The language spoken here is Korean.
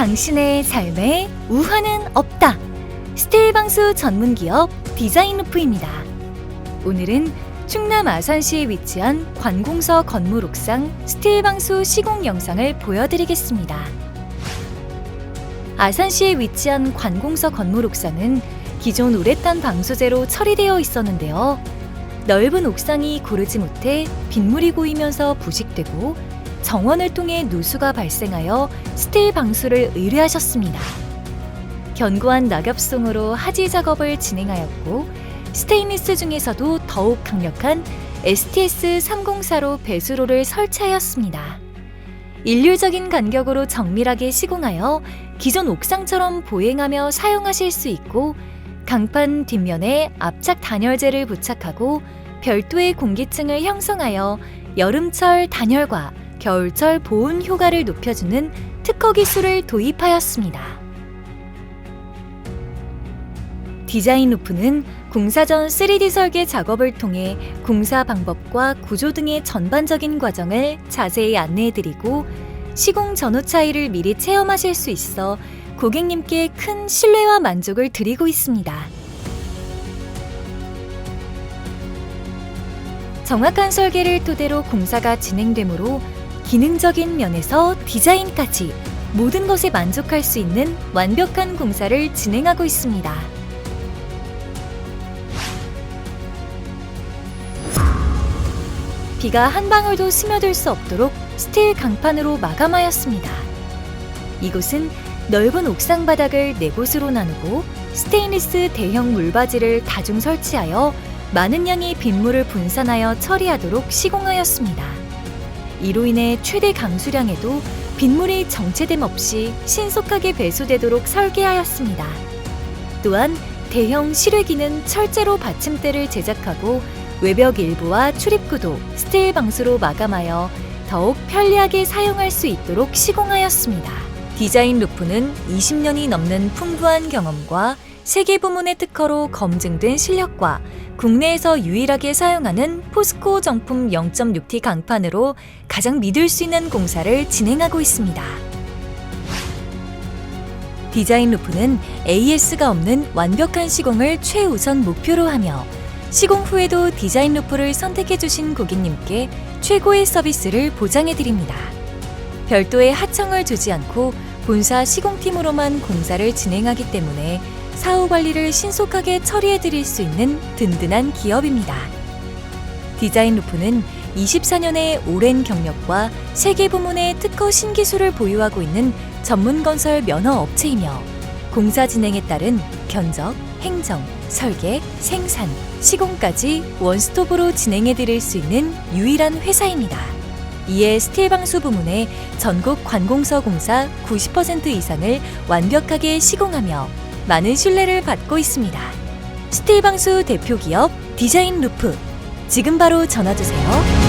당신의 삶에 우환은 없다. 스테일 방수 전문 기업 디자인 루프입니다. 오늘은 충남 아산시에 위치한 관공서 건물 옥상 스테일 방수 시공 영상을 보여드리겠습니다. 아산시에 위치한 관공서 건물 옥상은 기존 우레탄 방수제로 처리되어 있었는데요. 넓은 옥상이 고르지 못해 빗물이 고이면서 부식되고 정원을 통해 누수가 발생하여 스테일 방수를 의뢰하셨습니다. 견고한 낙엽송으로 하지 작업을 진행하였고 스테인리스 중에서도 더욱 강력한 STS 304로 배수로를 설치하였습니다. 일률적인 간격으로 정밀하게 시공하여 기존 옥상처럼 보행하며 사용하실 수 있고 강판 뒷면에 압착 단열재를 부착하고 별도의 공기층을 형성하여 여름철 단열과 겨울철 보온 효과를 높여주는 특허 기술을 도입하였습니다. 디자인 루프는 공사 전 3D 설계 작업을 통해 공사 방법과 구조 등의 전반적인 과정을 자세히 안내해드리고 시공 전후 차이를 미리 체험하실 수 있어 고객님께 큰 신뢰와 만족을 드리고 있습니다. 정확한 설계를 토대로 공사가 진행되므로 기능적인 면에서 디자인까지 모든 것에 만족할 수 있는 완벽한 공사를 진행하고 있습니다. 비가 한 방울도 스며들 수 없도록 스틸 강판으로 마감하였습니다. 이곳은 넓은 옥상 바닥을 네 곳으로 나누고 스테인리스 대형 물바지를 다중 설치하여 많은 양의 빗물을 분산하여 처리하도록 시공하였습니다. 이로 인해 최대 강수량에도 빗물이 정체됨 없이 신속하게 배수되도록 설계하였습니다. 또한 대형 실외기는 철제로 받침대를 제작하고 외벽 일부와 출입구도 스테일 방수로 마감하여 더욱 편리하게 사용할 수 있도록 시공하였습니다. 디자인 루프는 20년이 넘는 풍부한 경험과 세계 부문의 특허로 검증된 실력과 국내에서 유일하게 사용하는 포스코 정품 0.6T 강판으로 가장 믿을 수 있는 공사를 진행하고 있습니다. 디자인 루프는 AS가 없는 완벽한 시공을 최우선 목표로 하며 시공 후에도 디자인 루프를 선택해 주신 고객님께 최고의 서비스를 보장해 드립니다. 별도의 하청을 주지 않고 본사 시공팀으로만 공사를 진행하기 때문에 사후 관리를 신속하게 처리해 드릴 수 있는 든든한 기업입니다. 디자인 루프는 24년의 오랜 경력과 세계 부문의 특허 신기술을 보유하고 있는 전문 건설 면허 업체이며 공사 진행에 따른 견적, 행정, 설계, 생산, 시공까지 원스톱으로 진행해 드릴 수 있는 유일한 회사입니다. 이에 스틸 방수 부문의 전국 관공서 공사 90% 이상을 완벽하게 시공하며 많은 신뢰를 받고 있습니다. 스틸 방수 대표 기업 디자인 루프 지금 바로 전화 주세요.